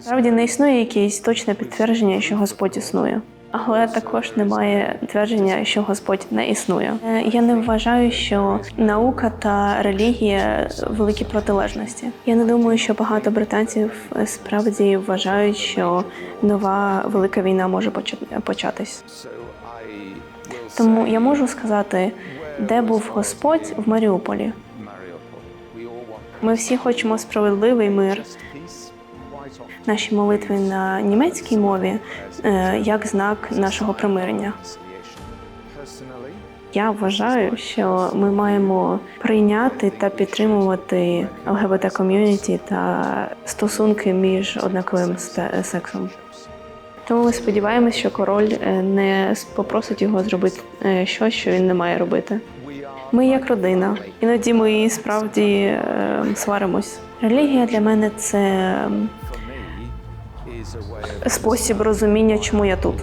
Справді не існує якесь точне підтвердження, що Господь існує. Але також немає підтвердження, що Господь не існує. Е, Я не вважаю, що наука та релігія великі протилежності. Я не думаю, що багато британців е, справді вважають, що нова велика війна може початись. Тому я можу сказати, де був Господь в Маріуполі. Ми всі хочемо справедливий мир. Наші молитви на німецькій мові е, як знак нашого примирення. Я вважаю, що ми маємо прийняти та підтримувати ЛГБТ ком'юніті та стосунки між однаковим сексом. Тому ми сподіваємось, що король е, не попросить його зробити е, щось, що він не має робити. Ми як родина, іноді ми справді сваримось. Релігія для мене це спосіб розуміння, чому я тут.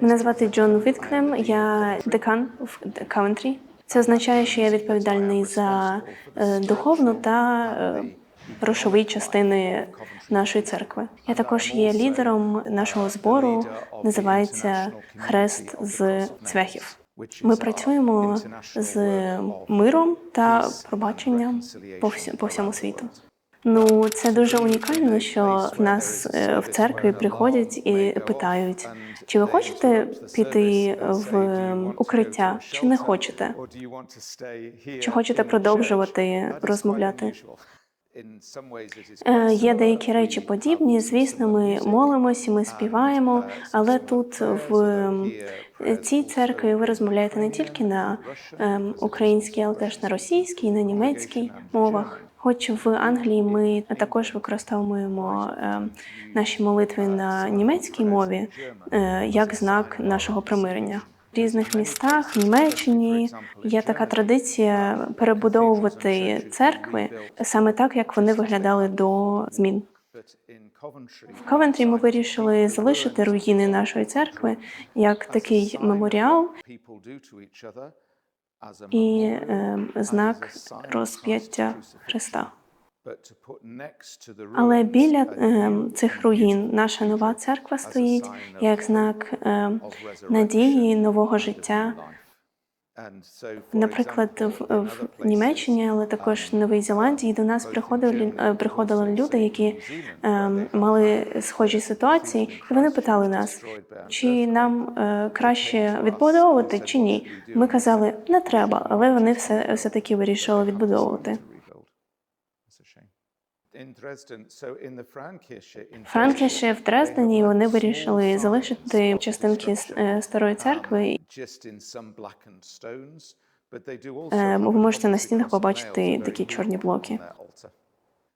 Мене звати Джон Віткнем, я декан в Кавентрі. Це означає, що я відповідальний за е, духовну та е, грошові частини нашої церкви. Я також є лідером нашого збору, називається Хрест з цвяхів. Ми працюємо з миром та пробаченням по всьому, по всьому світу. Ну, це дуже унікально, що в нас е, в церкві приходять і питають, чи ви хочете піти в укриття, чи не хочете? Чи хочете продовжувати розмовляти? Е, Є деякі речі подібні. Звісно, ми молимося, ми співаємо, але тут в ем, цій церкві ви розмовляєте не тільки на ем, українській, але теж на російській, на німецькій мовах. Хоч в Англії ми також використовуємо ем, наші молитви на німецькій мові е, як знак нашого примирення. Різних містах, в Німеччині є така традиція перебудовувати церкви саме так, як вони виглядали до змін. В Ковентрі ми вирішили залишити руїни нашої церкви як такий меморіал і е, знак розп'яття Христа. Але біля е, цих руїн наша нова церква стоїть як знак е, надії нового життя. Наприклад, в, в Німеччині, але також в Новій Зеландії до нас приходили е, приходили люди, які е, мали схожі ситуації, і вони питали нас, чи нам е, краще відбудовувати чи ні. Ми казали, не треба, але вони все, все таки вирішили відбудовувати. Франкіші в Дрездені вони вирішили залишити частинки е, старої церкви. Е, Ви можете на стінах побачити такі чорні блоки.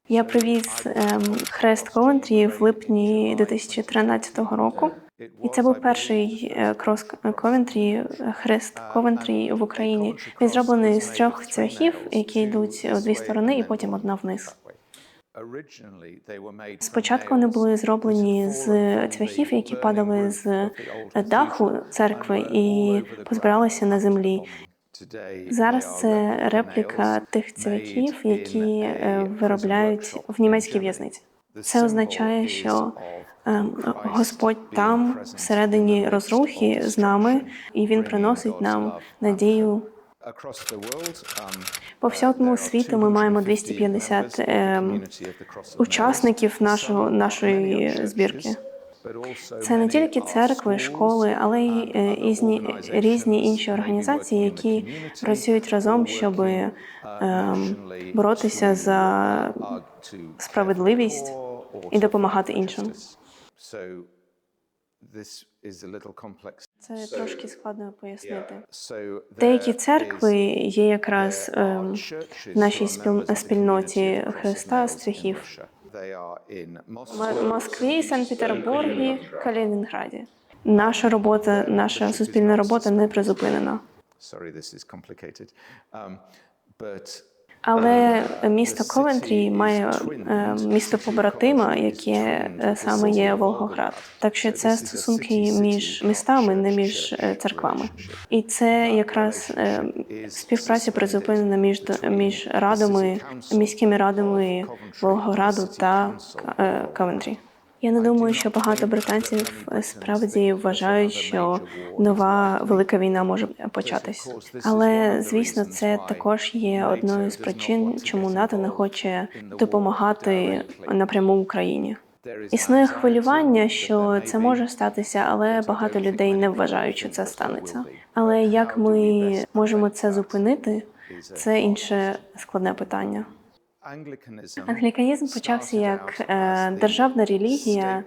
Я привіз ем, хрест Ковентрі в липні 2013 року. І це був перший е, крос Ковентрі, хрест Ковентрі в Україні. Він зроблений з трьох цвяхів, які йдуть у дві сторони, і потім одна вниз. Спочатку вони були зроблені з цвяхів, які падали з даху церкви і позбиралися на землі. Зараз це репліка тих цвяхів, які е, виробляють в німецькій в'язниці. Це означає, що е, Господь там всередині розрухи з нами, і він приносить нам надію. По всьому світу ми маємо 250 е, учасників нашого нашої збірки. Це не тільки церкви, школи, але й е, ізні, різні інші організації, які працюють разом, щоб е, боротися за справедливість і допомагати іншим. Це трошки складно пояснити. Деякі церкви є якраз в нашій спіл- спільноті Христа цвяхів. М- Москві, Санкт-Петербургі, Калінінграді. Наша робота, наша суспільна робота не призупинена. Sorry, this is complicated. Um, but Але місто Ковентрі має е, місто побратима, яке е, саме є Волгоград. Так що це стосунки між містами, не між е, церквами. І це якраз е, співпраця призупинена між між радами, міськими радами Волгограду та е, Ковентрі. Я не думаю, що багато британців е, справді вважають, що нова велика війна може початись. Але звісно, це також є одною з причин, чому НАТО не хоче допомагати напряму Україні. Існує хвилювання, що це може статися, але багато людей не вважають, що це станеться. Але як ми можемо це зупинити, це інше складне питання. Англіканізм почався як е, державна релігія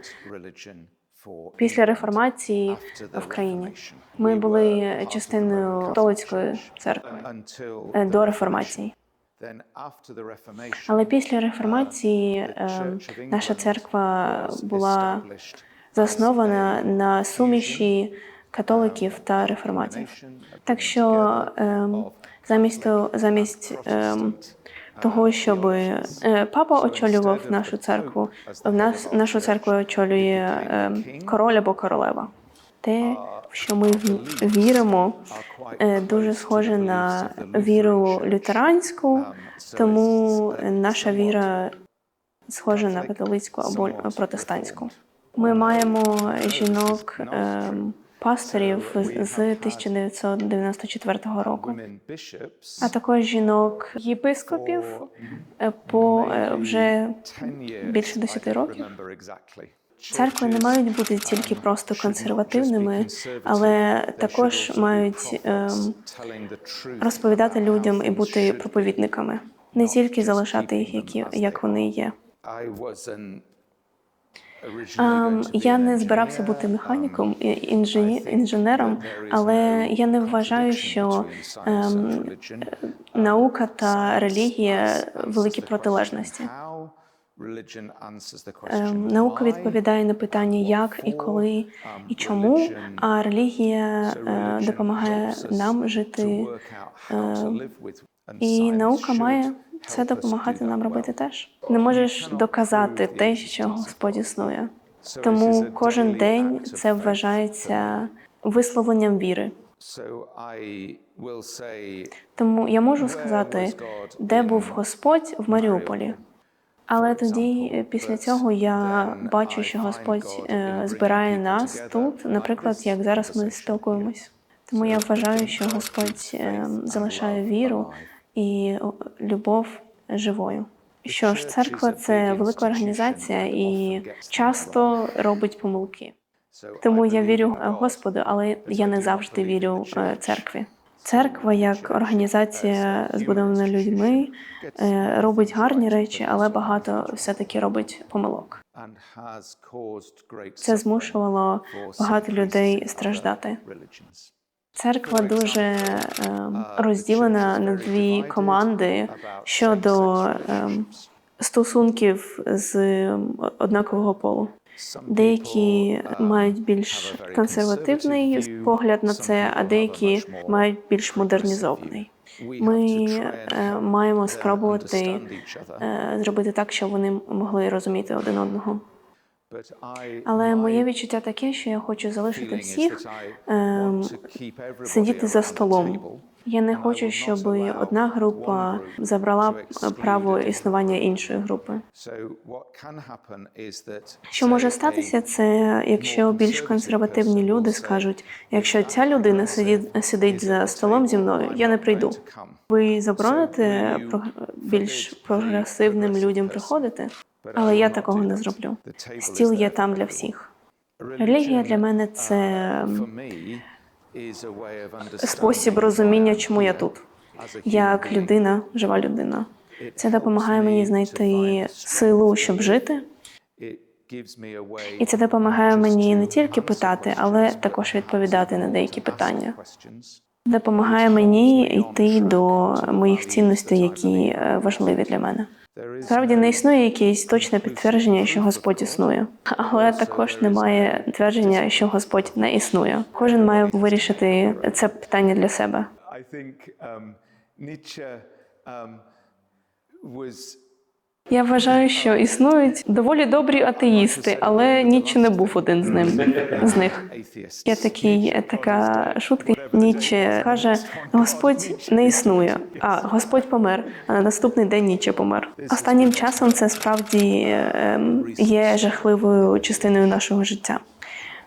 після реформації в країні. Ми були частиною католицької церкви е, до реформації. Але після реформації е, наша церква була заснована на суміші католиків та реформатів. Так що ем, замість замість того, щоб е, папа очолював нашу церкву, в нас нашу церкву очолює ем, король або королева. Те, що ми віримо, е, дуже схоже на віру лютеранську, тому наша віра схожа на католицьку або протестантську. Ми маємо жінок ем, пасторів з з 1994 року, а також жінок єпископів е, по е, вже більше 10 років. Церкви не мають бути тільки просто консервативними, але також мають ем, розповідати людям і бути проповідниками, не тільки залишати їх, які як вони є. Ем, я не збирався бути механіком і інжені- інженером, але я не вважаю, що ем, наука та релігія великі протилежності. Ем, наука відповідає на питання, як і коли і чому, а релігія е, допомагає нам жити. І наука має це допомагати нам робити теж. Не можеш доказати те, що Господь існує. Тому кожен день це вважається висловленням віри. Тому я можу сказати, де був Господь в Маріуполі. Але тоді, е, після цього, я бачу, що Господь е, збирає нас тут, наприклад, як зараз ми спілкуємось. Тому я вважаю, що Господь е, залишає віру і любов живою. Що ж, церква це велика організація і часто робить помилки. Тому я вірю е, Господу, але я не завжди вірю е, церкві. Церква як організація, збудована людьми, е, робить гарні речі, але багато все-таки робить помилок. Це змушувало багато людей страждати. Церква дуже ем, розділена на дві команди щодо ем, стосунків з ем, однакового полу. Деякі мають більш консервативний погляд на це, а деякі мають більш модернізований. Ми е, маємо спробувати е, зробити так, щоб вони могли розуміти один одного. Але моє відчуття таке, що я хочу залишити всіх ем, сидіти за столом. Я не хочу, щоб одна група забрала право існування іншої групи. Що може статися, це якщо більш консервативні люди скажуть, якщо ця людина сидить, сидить за столом зі мною, я не прийду. Ви забороните більш прогресивним людям приходити, але я такого не зроблю. Стіл є там для всіх. Релігія для мене це ем, спосіб розуміння, чому я тут. Як людина, жива людина. Це допомагає мені знайти силу, щоб жити, і це допомагає мені не тільки питати, але також відповідати на деякі питання. Допомагає мені йти до моїх цінностей, які е, важливі для мене. Справді не існує якесь точне підтвердження, що Господь існує, але також немає твердження, що Господь не існує. Кожен має вирішити це питання для себе. I think um, Nietzsche um, was Я вважаю, що існують доволі добрі атеїсти, але Ніче не був один з ним з них. Є такий, така шутка. Ніче каже: Господь не існує, а Господь помер. А на наступний день Ніче помер. Останнім часом це справді ем, є жахливою частиною нашого життя.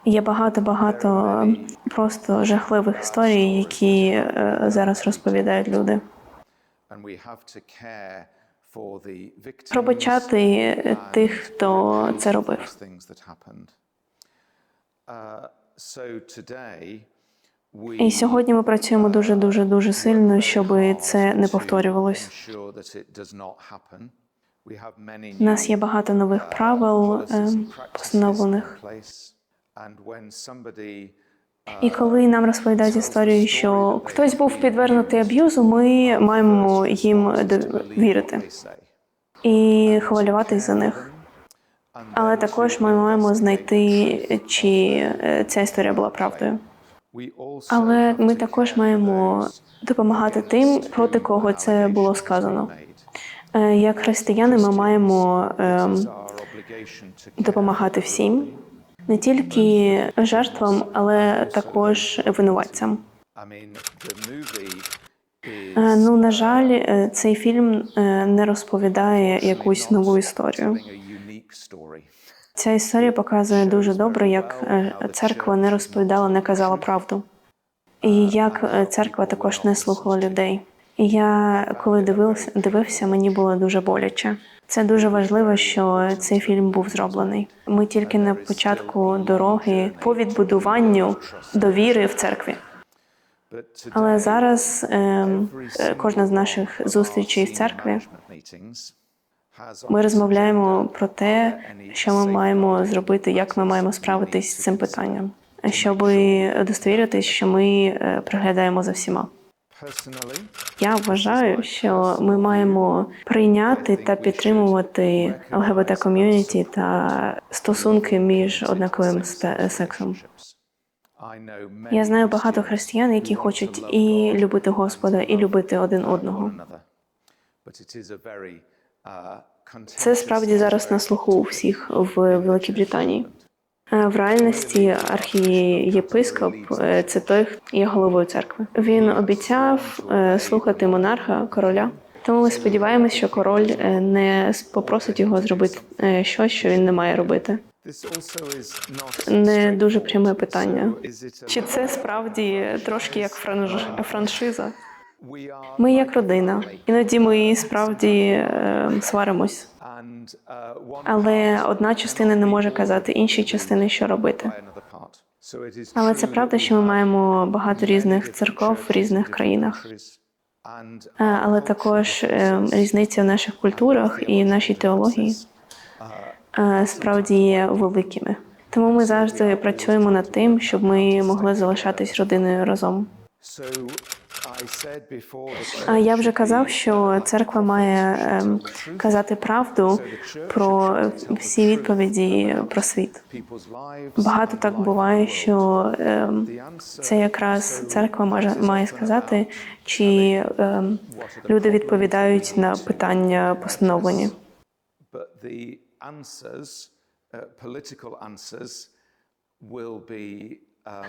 Є багато багато просто жахливих історій, які е, зараз розповідають люди. Пробачати е, тих, хто це робив. Uh, І сьогодні ми працюємо дуже дуже дуже сильно, щоб це не повторювалось. У нас є багато нових правил е, постановлених. І коли нам розповідають історію, що хтось був підвернутий аб'юзу, ми маємо їм д- вірити і хвилюватись за них. Але також ми маємо знайти, чи е, ця історія була правдою. Але ми також маємо допомагати тим, проти кого це було сказано. Е, Як християни, ми маємо ем, допомагати всім, не тільки жертвам, але також винуватцям. Е, Ну, на жаль, е, цей фільм е, не розповідає якусь нову історію. Ця історія показує дуже добре, як церква не розповідала, не казала правду, і як церква також не слухала людей. Я, коли дивився, дивився, мені було дуже боляче. Це дуже важливо, що цей фільм був зроблений. Ми тільки на початку дороги по відбудуванню довіри в церкві. Але зараз ем, е, кожна з наших зустрічей в церкві ми розмовляємо про те, що ми маємо зробити, як ми маємо справитись з цим питанням, щоб удостовіритись, що ми е, приглядаємо за всіма. Я вважаю, що ми маємо прийняти та підтримувати ЛГБТ ком'юніті та стосунки між однаковим сексом. Я знаю багато християн, які хочуть і любити Господа, і любити один одного. uh, Це справді зараз на слуху у всіх в Великій Британії. Е, В реальності архієпископ е, це той, хто є головою церкви. Він обіцяв е, слухати монарха короля. Тому ми сподіваємось, що король не попросить його зробити щось, що він не має робити. Не дуже пряме питання. Чи це справді трошки як франшиза? Ми як родина. Іноді ми справді сваримось. Uh, Але одна частина не може казати іншій частини, що робити. Але це правда, що ми маємо багато різних церков в різних країнах. Е, Але також е, різниця в наших культурах і в нашій теології е, справді є великими. Тому ми завжди працюємо над тим, щоб ми могли залишатись родиною разом. А я вже казав, що церква має ем, казати правду про всі відповіді про світ. Багато так буває, що ем, це якраз церква може має сказати, чи ем, люди відповідають на питання постановлені. uh, will be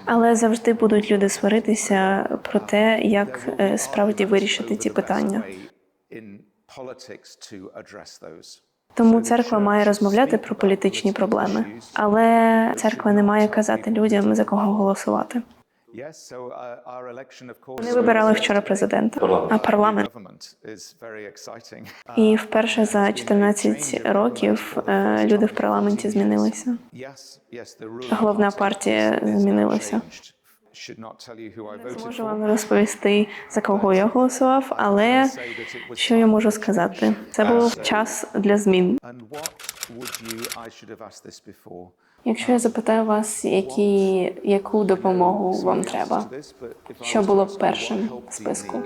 Але завжди будуть люди сваритися про те, як е, справді вирішити ці питання. Тому церква має розмовляти про політичні проблеми, але церква не має казати людям за кого голосувати. Uh, Вони вибирали вчора президента, а парламент. І вперше за 14 років е, люди в парламенті змінилися. Головна партія змінилася. changed. should not tell you who I voted Можу for вам розповісти за кого я голосував, але що я можу сказати? Це був час для змін. Якщо я запитаю вас, які, яку допомогу вам треба, що було you, першим в списку?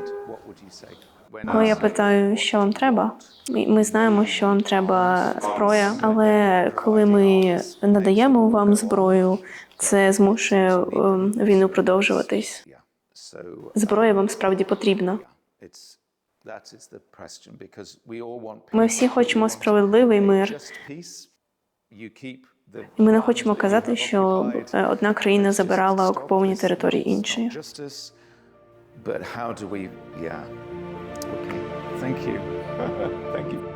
Коли я питаю, що вам треба, ми- знаємо, що вам треба зброя, але коли ми надаємо вам зброю, це змушує ем, війну продовжуватись. Зброя вам справді потрібна. It's That is the question because we all want Ми всі хочемо справедливий мир. І ми не хочемо казати, що е, одна країна забирала окуповані території іншої. But how do we? Yeah. Okay. Thank you. Thank you.